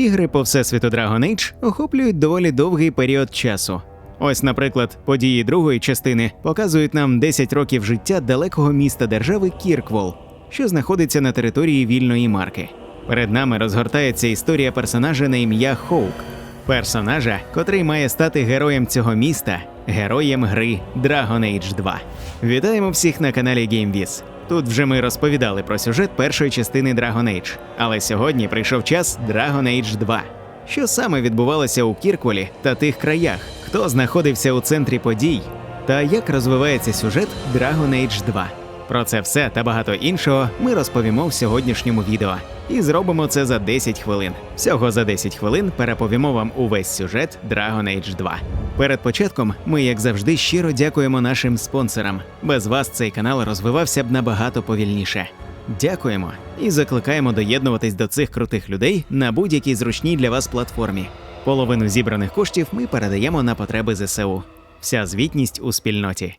Ігри по всесвіту Dragon Age охоплюють доволі довгий період часу. Ось, наприклад, події другої частини показують нам 10 років життя далекого міста держави Кірквол, що знаходиться на території вільної марки. Перед нами розгортається історія персонажа на ім'я Хоук, персонажа, котрий має стати героєм цього міста, героєм гри Dragon Age 2. Вітаємо всіх на каналі GameViz. Тут вже ми розповідали про сюжет першої частини Dragon Age, але сьогодні прийшов час Dragon Age 2. Що саме відбувалося у Кіркволі та тих краях, хто знаходився у центрі подій, та як розвивається сюжет Dragon Age 2. Про це все та багато іншого ми розповімо в сьогоднішньому відео. І зробимо це за 10 хвилин. Всього за 10 хвилин переповімо вам увесь сюжет Dragon Age 2. Перед початком ми, як завжди, щиро дякуємо нашим спонсорам. Без вас цей канал розвивався б набагато повільніше. Дякуємо і закликаємо доєднуватись до цих крутих людей на будь-якій зручній для вас платформі. Половину зібраних коштів ми передаємо на потреби ЗСУ. Вся звітність у спільноті.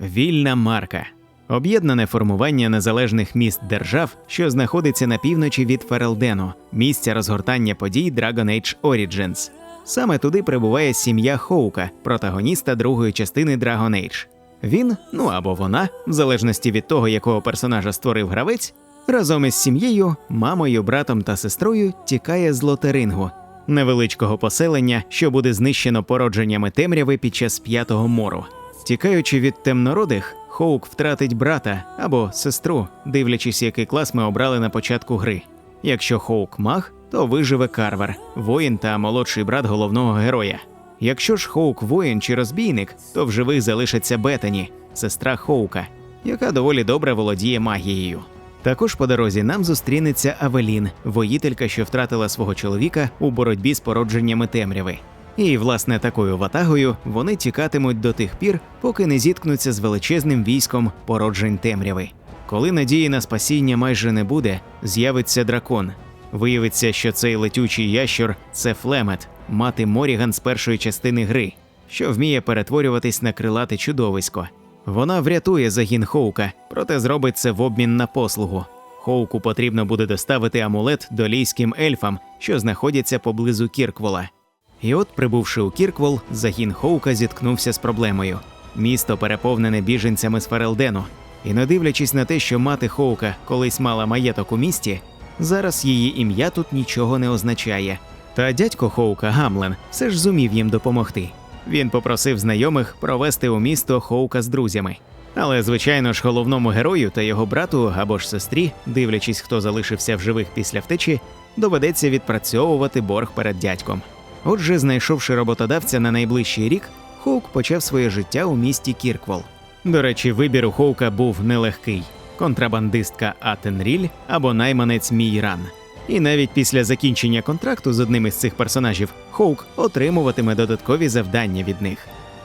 Вільна марка об'єднане формування незалежних міст держав, що знаходиться на півночі від Ферелдену, місця розгортання подій Dragon Age Origins. Саме туди прибуває сім'я Хоука, протагоніста другої частини Dragon Age. Він, ну або вона, в залежності від того, якого персонажа створив гравець, разом із сім'єю, мамою, братом та сестрою тікає з лотерингу, невеличкого поселення, що буде знищено породженнями темряви під час п'ятого мору. Тікаючи від темнородих, Хоук втратить брата або сестру, дивлячись, який клас ми обрали на початку гри. Якщо Хоук маг, то виживе Карвер, воїн та молодший брат головного героя. Якщо ж Хоук воїн чи розбійник, то в живих залишиться Бетані, сестра Хоука, яка доволі добре володіє магією. Також по дорозі нам зустрінеться Авелін, воїтелька, що втратила свого чоловіка у боротьбі з породженнями темряви. І, власне, такою ватагою вони тікатимуть до тих пір, поки не зіткнуться з величезним військом породжень темряви. Коли надії на спасіння майже не буде, з'явиться дракон. Виявиться, що цей летючий ящур це Флемет, мати Моріган з першої частини гри, що вміє перетворюватись на крилате чудовисько. Вона врятує загін Хоука, проте зробить це в обмін на послугу. Хоуку потрібно буде доставити амулет долійським ельфам, що знаходяться поблизу Кірквола. І от, прибувши у Кірквол, загін Хоука зіткнувся з проблемою. Місто переповнене біженцями з Ферелдену. І не дивлячись на те, що мати Хоука колись мала маєток у місті, зараз її ім'я тут нічого не означає. Та дядько Хоука Гамлен все ж зумів їм допомогти. Він попросив знайомих провести у місто Хоука з друзями. Але, звичайно ж, головному герою та його брату або ж сестрі, дивлячись, хто залишився в живих після втечі, доведеться відпрацьовувати борг перед дядьком. Отже, знайшовши роботодавця на найближчий рік, Хоук почав своє життя у місті Кірквол. До речі, вибір у Хоука був нелегкий: контрабандистка Атенріль або найманець Мійран. І навіть після закінчення контракту з одним із цих персонажів Хоук отримуватиме додаткові завдання від них.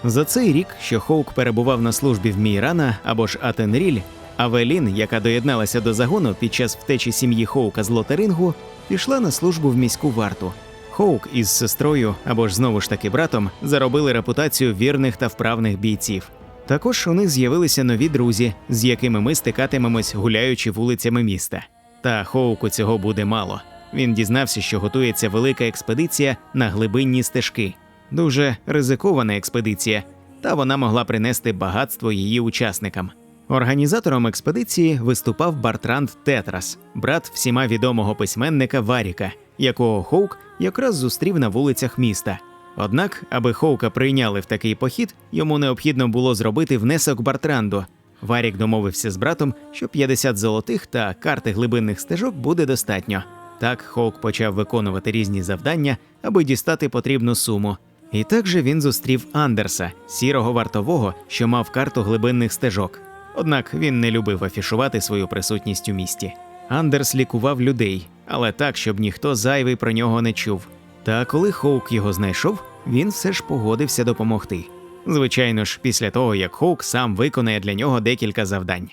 За цей рік, що Хоук перебував на службі в Мійрана або ж Атенріль, Авелін, яка доєдналася до загону під час втечі сім'ї Хоука з Лотерингу, пішла на службу в міську варту. Хоук із сестрою або ж знову ж таки братом заробили репутацію вірних та вправних бійців. Також у них з'явилися нові друзі, з якими ми стикатимемось, гуляючи вулицями міста. Та Хоуку цього буде мало. Він дізнався, що готується велика експедиція на глибинні стежки. Дуже ризикована експедиція, та вона могла принести багатство її учасникам. Організатором експедиції виступав Бартранд Тетрас, брат всіма відомого письменника Варіка, якого Хоук якраз зустрів на вулицях міста. Однак, аби Хоука прийняли в такий похід, йому необхідно було зробити внесок Бартранду. Варік домовився з братом, що 50 золотих та карти глибинних стежок буде достатньо. Так Хоук почав виконувати різні завдання, аби дістати потрібну суму. І так же він зустрів Андерса, сірого вартового, що мав карту глибинних стежок. Однак він не любив афішувати свою присутність у місті. Андерс лікував людей, але так, щоб ніхто зайвий про нього не чув. Та коли Хоук його знайшов, він все ж погодився допомогти. Звичайно ж, після того як Хоук сам виконає для нього декілька завдань.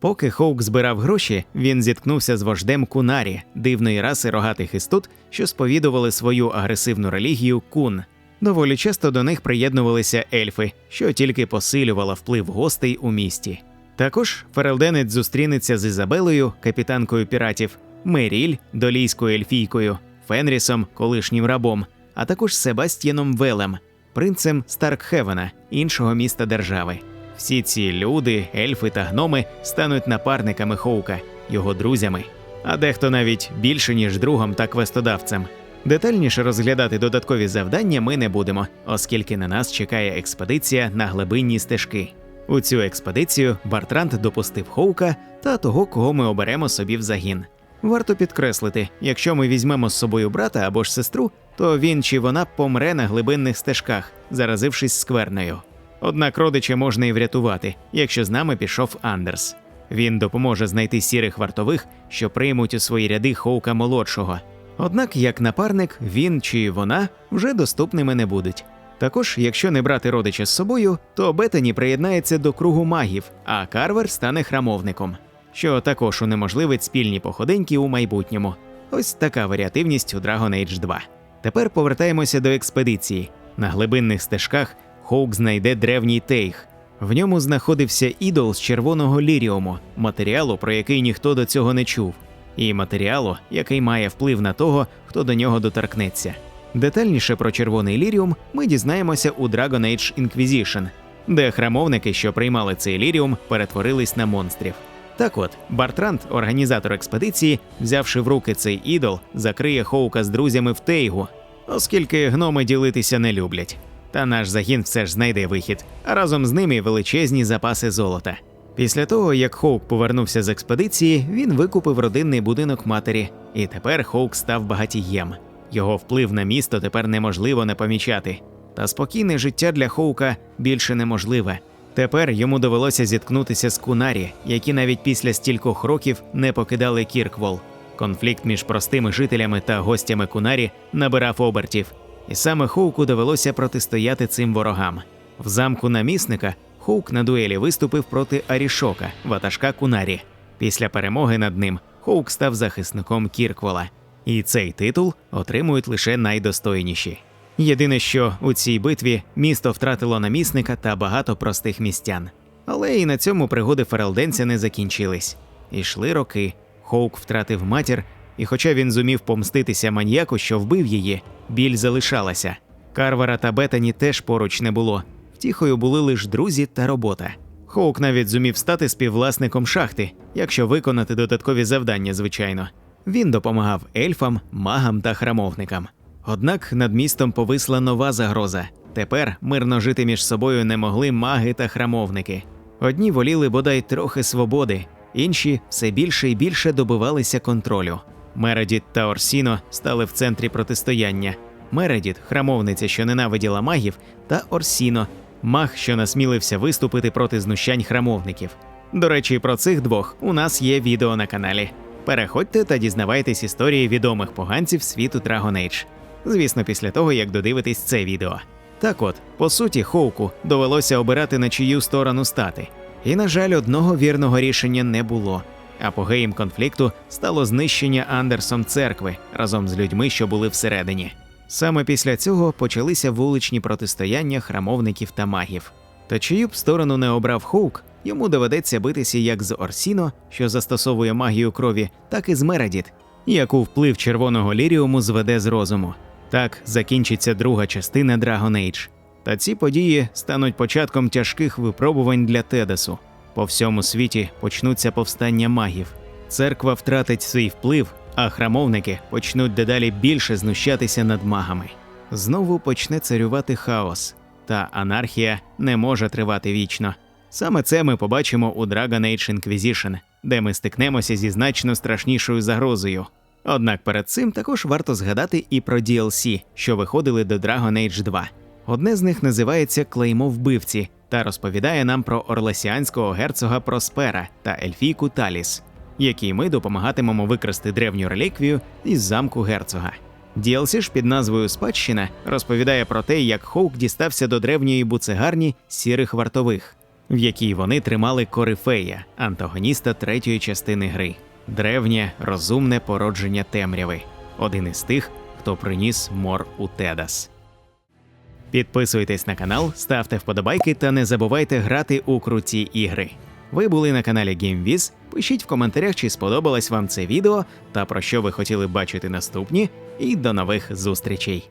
Поки Хоук збирав гроші, він зіткнувся з вождем Кунарі, дивної раси рогатих істот, що сповідували свою агресивну релігію кун. Доволі часто до них приєднувалися ельфи, що тільки посилювало вплив гостей у місті. Також Ферелденець зустрінеться з Ізабелою, капітанкою піратів, Меріль, долійською ельфійкою, Фенрісом, колишнім рабом, а також Себастьєном Велем, принцем Старкхевена, іншого міста держави. Всі ці люди, ельфи та гноми стануть напарниками Хоука, його друзями, а дехто навіть більше, ніж другом та квестодавцем. Детальніше розглядати додаткові завдання ми не будемо, оскільки на нас чекає експедиція на глибинні стежки. У цю експедицію Бартранд допустив Хоука та того, кого ми оберемо собі в загін. Варто підкреслити, якщо ми візьмемо з собою брата або ж сестру, то він чи вона помре на глибинних стежках, заразившись скверною. Однак родича можна і врятувати, якщо з нами пішов Андерс. Він допоможе знайти сірих вартових, що приймуть у свої ряди Хоука молодшого. Однак, як напарник, він чи вона вже доступними не будуть. Також, якщо не брати родича з собою, то Бетані приєднається до кругу магів, а Карвер стане храмовником, що також унеможливить спільні походеньки у майбутньому. Ось така варіативність у Dragon Age 2. Тепер повертаємося до експедиції. На глибинних стежках Хоук знайде древній тейх. В ньому знаходився ідол з червоного ліріуму, матеріалу, про який ніхто до цього не чув, і матеріалу, який має вплив на того, хто до нього доторкнеться. Детальніше про червоний ліріум ми дізнаємося у Dragon Age Inquisition, де храмовники, що приймали цей ліріум, перетворились на монстрів. Так от, Бартранд, організатор експедиції, взявши в руки цей ідол, закриє Хоука з друзями в Тейгу, оскільки гноми ділитися не люблять. Та наш загін все ж знайде вихід, а разом з ними величезні запаси золота. Після того, як Хоук повернувся з експедиції, він викупив родинний будинок матері, і тепер Хоук став багатієм. Його вплив на місто тепер неможливо не помічати. Та спокійне життя для Хоука більше неможливе. Тепер йому довелося зіткнутися з Кунарі, які навіть після стількох років не покидали Кірквол. Конфлікт між простими жителями та гостями Кунарі набирав обертів, і саме Хоуку довелося протистояти цим ворогам. В замку намісника Хоук на дуелі виступив проти Арішока, ватажка Кунарі. Після перемоги над ним Хоук став захисником Кірквола, і цей титул отримують лише найдостойніші. Єдине, що у цій битві місто втратило намісника та багато простих містян. Але і на цьому пригоди Ферелденця не закінчились. Ішли роки. Хоук втратив матір, і хоча він зумів помститися маньяку, що вбив її, біль залишалася. Карвара та Бетані теж поруч не було. Втіхою були лише друзі та робота. Хоук навіть зумів стати співвласником шахти, якщо виконати додаткові завдання, звичайно. Він допомагав ельфам, магам та храмовникам. Однак над містом повисла нова загроза. Тепер мирно жити між собою не могли маги та храмовники. Одні воліли бодай трохи свободи, інші все більше і більше добивалися контролю. Мередіт та Орсіно стали в центрі протистояння. Мередіт храмовниця, що ненавиділа магів, та Орсіно маг, що насмілився виступити проти знущань храмовників. До речі, про цих двох у нас є відео на каналі. Переходьте та дізнавайтесь історії відомих поганців світу Dragon Age. Звісно, після того, як додивитесь це відео. Так от, по суті, Хоуку довелося обирати на чию сторону стати. І, на жаль, одного вірного рішення не було. Апогеєм конфлікту стало знищення Андерсом церкви разом з людьми, що були всередині. Саме після цього почалися вуличні протистояння храмовників та магів. Та чию б сторону не обрав Хоук, йому доведеться битися як з Орсіно, що застосовує магію крові, так і з Мередіт, яку вплив червоного ліріуму зведе з розуму. Так закінчиться друга частина Dragon Age. Та ці події стануть початком тяжких випробувань для Тедесу. По всьому світі почнуться повстання магів. Церква втратить свій вплив, а храмовники почнуть дедалі більше знущатися над магами. Знову почне царювати хаос, та анархія не може тривати вічно. Саме це ми побачимо у Dragon Age Inquisition, де ми стикнемося зі значно страшнішою загрозою. Однак перед цим також варто згадати і про DLC, що виходили до Dragon Age 2. Одне з них називається Клеймо вбивці та розповідає нам про орлесіанського герцога Проспера та ельфійку Таліс, якій ми допомагатимемо викрасти древню реліквію із замку герцога. DLC ж під назвою Спадщина розповідає про те, як Хоук дістався до древньої буцегарні сірих вартових, в якій вони тримали Корифея, антагоніста третьої частини гри. Древнє розумне породження темряви, один із тих, хто приніс мор у Тедас. Підписуйтесь на канал, ставте вподобайки та не забувайте грати у круті ігри. Ви були на каналі GameViz. Пишіть в коментарях, чи сподобалось вам це відео та про що ви хотіли бачити наступні. і до нових зустрічей.